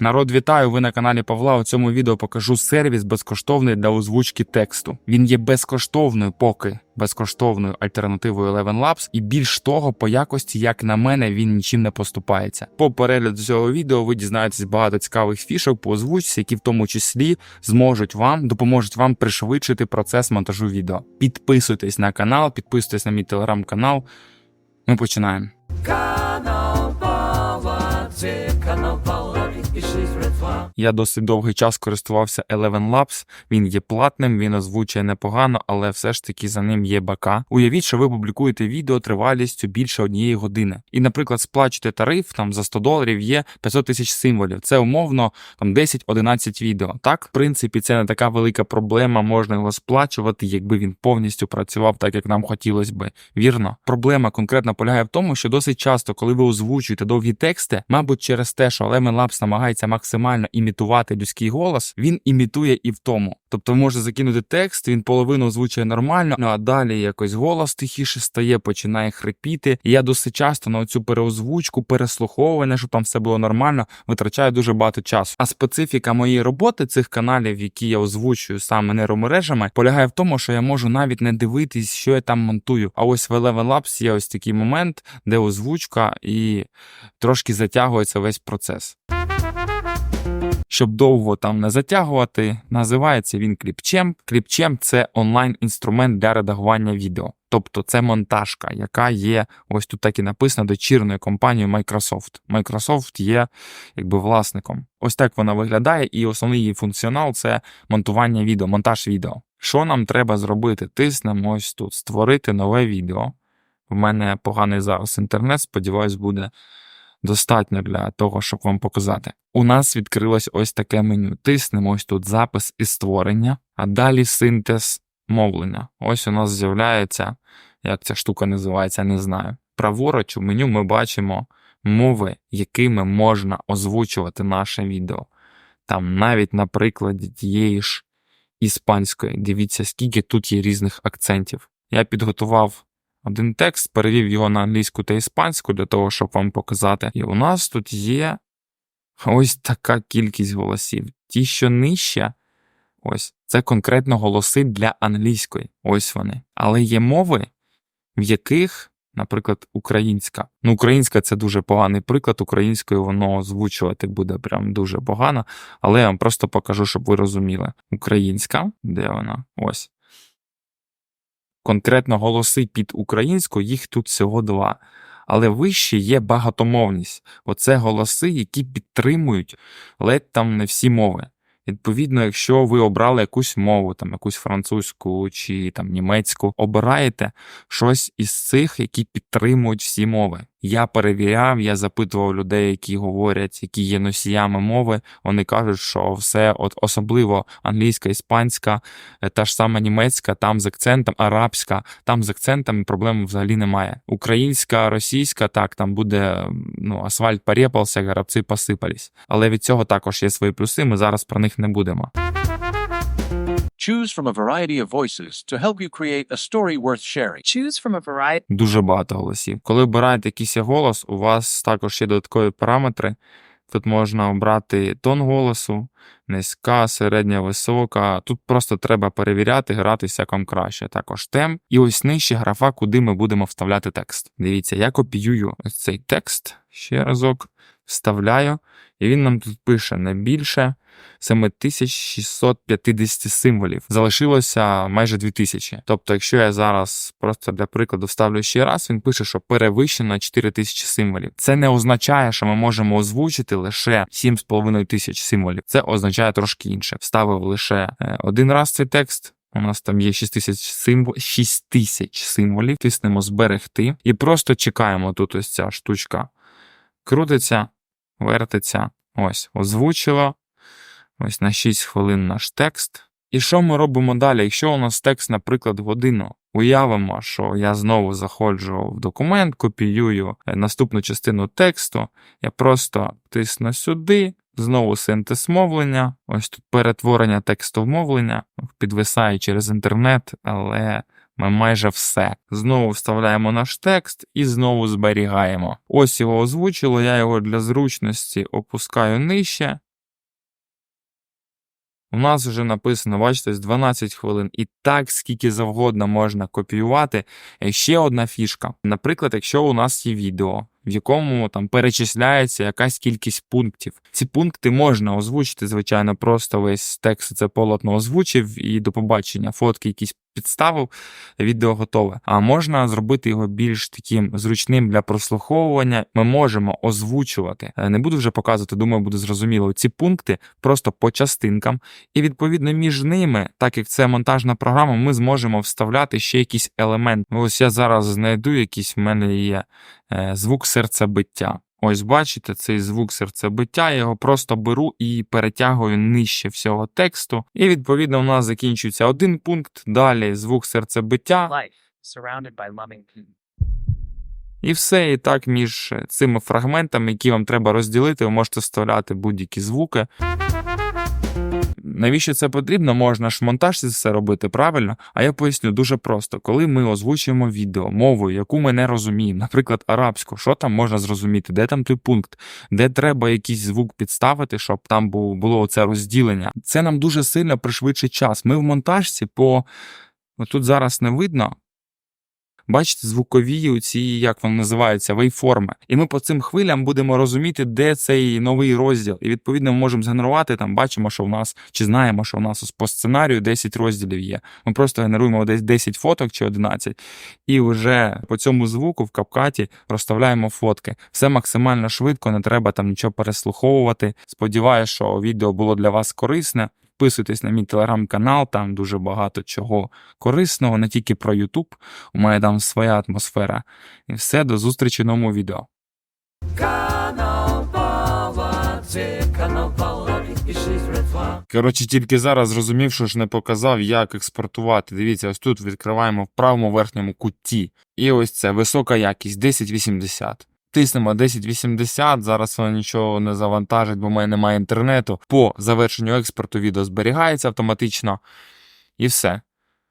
Народ, вітаю! Ви на каналі Павла. У цьому відео покажу сервіс безкоштовний для озвучки тексту. Він є безкоштовною, поки безкоштовною альтернативою Eleven Labs, і більш того, по якості, як на мене, він нічим не поступається. По перегляду цього відео ви дізнаєтесь багато цікавих фішок по озвучці, які в тому числі зможуть вам допоможуть вам пришвидшити процес монтажу відео. Підписуйтесь на канал, підписуйтесь на мій телеграм-канал. Ми починаємо. Канал Павла, це канал Павла. Я досить довгий час користувався Eleven Labs. Він є платним, він озвучує непогано, але все ж таки за ним є бака. Уявіть, що ви публікуєте відео тривалістю більше однієї години. І, наприклад, сплачуєте тариф там за 100 доларів є 500 тисяч символів. Це умовно там 10-11 відео. Так, в принципі, це не така велика проблема. Можна його сплачувати, якби він повністю працював так, як нам хотілося би. Вірно, проблема конкретно полягає в тому, що досить часто, коли ви озвучуєте довгі тексти, мабуть, через те, що Eleven Labs намагається максимально імітувати людський голос, він імітує і в тому. Тобто ви можете закинути текст, він половину озвучує нормально, ну а далі якось голос тихіше стає, починає хрипіти. І я досить часто на цю переозвучку, переслуховування, щоб там все було нормально, витрачаю дуже багато часу. А специфіка моєї роботи цих каналів, які я озвучую саме нейромережами, полягає в тому, що я можу навіть не дивитись, що я там монтую. А ось в Eleven Labs є ось такий момент, де озвучка і трошки затягується весь процес. Щоб довго там не затягувати, називається він Clipchamp. Clipchamp – це онлайн-інструмент для редагування відео. Тобто це монтажка, яка є ось тут так і написано дочірною компанією Microsoft. Microsoft є якби власником. Ось так вона виглядає, і основний її функціонал це монтування відео, монтаж відео. Що нам треба зробити? Тиснемо ось тут створити нове відео. В мене поганий зараз інтернет, сподіваюсь, буде достатньо для того, щоб вам показати. У нас відкрилось ось таке меню. Тиснемо ось тут запис і створення, а далі синтез мовлення. Ось у нас з'являється, як ця штука називається, не знаю. Праворуч у меню ми бачимо мови, якими можна озвучувати наше відео. Там навіть на прикладі тієї ж іспанської. Дивіться, скільки тут є різних акцентів. Я підготував один текст, перевів його на англійську та іспанську для того, щоб вам показати. І у нас тут є ось така кількість голосів. Ті, що нижче, ось це конкретно голоси для англійської. Ось вони. Але є мови, в яких, наприклад, українська. Ну, українська це дуже поганий приклад. Українською воно озвучувати буде прям дуже погано. Але я вам просто покажу, щоб ви розуміли. Українська, де вона? Ось конкретно голоси під українську, їх тут всього два. Але вище є багатомовність. Оце голоси, які підтримують ледь там не всі мови. Відповідно, якщо ви обрали якусь мову, там якусь французьку чи там німецьку, обираєте щось із цих, які підтримують всі мови. Я перевіряв, я запитував людей, які говорять, які є носіями мови. Вони кажуть, що все, от особливо англійська, іспанська, е, та ж сама німецька, там з акцентом, арабська, там з акцентами проблем взагалі немає. Українська, російська, так там буде ну, асфальт порепався, горобці посипались. Але від цього також є свої плюси. Ми зараз про них не будемо. Choose from a variety of voices to help you create a story worth sharing. Choose from a variety Дуже багато голосів. Коли обираєте якийсь голос, у вас також є додаткові параметри. Тут можна обрати тон голосу, низька, середня, висока. Тут просто треба перевіряти, гратися як вам краще. Також темп. І ось нижче графа, куди ми будемо вставляти текст. Дивіться, я копіюю ось цей текст ще разок, вставляю, і він нам тут пише не більше 7650 символів. Залишилося майже 2000. Тобто, якщо я зараз просто для прикладу вставлю ще раз, він пише, що перевищено 4000 символів. Це не означає, що ми можемо озвучити лише 7,5 тисяч символів. Це означає трошки інше. Вставив лише е, один раз цей текст. У нас там є 6 тисяч символ... 6 тисяч символів. Тиснемо зберегти і просто чекаємо. Тут ось ця штучка крутиться, вертиться. Ось, озвучило. Ось на 6 хвилин наш текст. І що ми робимо далі? Якщо у нас текст, наприклад, годину, уявимо, що я знову заходжу в документ, копіюю е, наступну частину тексту, я просто тисну сюди, знову синтез мовлення, ось тут перетворення тексту в мовлення, підвисає через інтернет, але ми майже все. Знову вставляємо наш текст і знову зберігаємо. Ось його озвучило, я його для зручності опускаю нижче. У нас вже написано, бачите, з 12 хвилин і так скільки завгодно можна копіювати. Е, ще одна фішка. Наприклад, якщо у нас є відео в якому там перечисляється якась кількість пунктів. Ці пункти можна озвучити, звичайно, просто весь текст це полотно озвучив і до побачення, фотки якісь підставив, відео готове. А можна зробити його більш таким зручним для прослуховування. Ми можемо озвучувати. Е, Не буду вже показувати, думаю, буде зрозуміло. Ці пункти просто по частинкам, і відповідно між ними, так як це монтажна програма, ми зможемо вставляти ще якийсь елемент. Ось я зараз знайду якийсь в мене є е, звук серцебиття. Ось бачите, цей звук серцебиття, я його просто беру і перетягую нижче всього тексту. І відповідно у нас закінчується один пункт, далі звук серцебиття, life, by і все. І так між цими фрагментами, які вам треба розділити, ви можете вставляти будь-які звуки. Навіщо це потрібно? Можна ж в монтажці все робити правильно. А я поясню дуже просто: коли ми озвучуємо відео мовою, яку ми не розуміємо, наприклад, арабську, що там можна зрозуміти, де там той пункт, де треба якийсь звук підставити, щоб там було це розділення. Це нам дуже сильно пришвидшить час. Ми в монтажці по тут зараз не видно. Бачите, звукові ці, як вони називаються, вейформи. І ми по цим хвилям будемо розуміти, де цей новий розділ. І відповідно ми можемо згенерувати там, бачимо, що в нас, чи знаємо, що в нас по сценарію 10 розділів є. Ми просто генеруємо десь 10 фоток чи 11, і вже по цьому звуку в капкаті розставляємо фотки. Все максимально швидко, не треба там нічого переслуховувати. Сподіваюся, що відео було для вас корисне. Підписуйтесь на мій телеграм-канал, там дуже багато чого корисного, не тільки про YouTube. У мене там своя атмосфера. І все, до зустрічі в новому відео. Коротше, тільки зараз зрозумів, що ж не показав, як експортувати. Дивіться, ось тут відкриваємо в правому верхньому куті. І ось це висока якість 1080. Тиснемо 1080, зараз воно нічого не завантажить, бо в мене немає інтернету. По завершенню експорту відео зберігається автоматично. І все.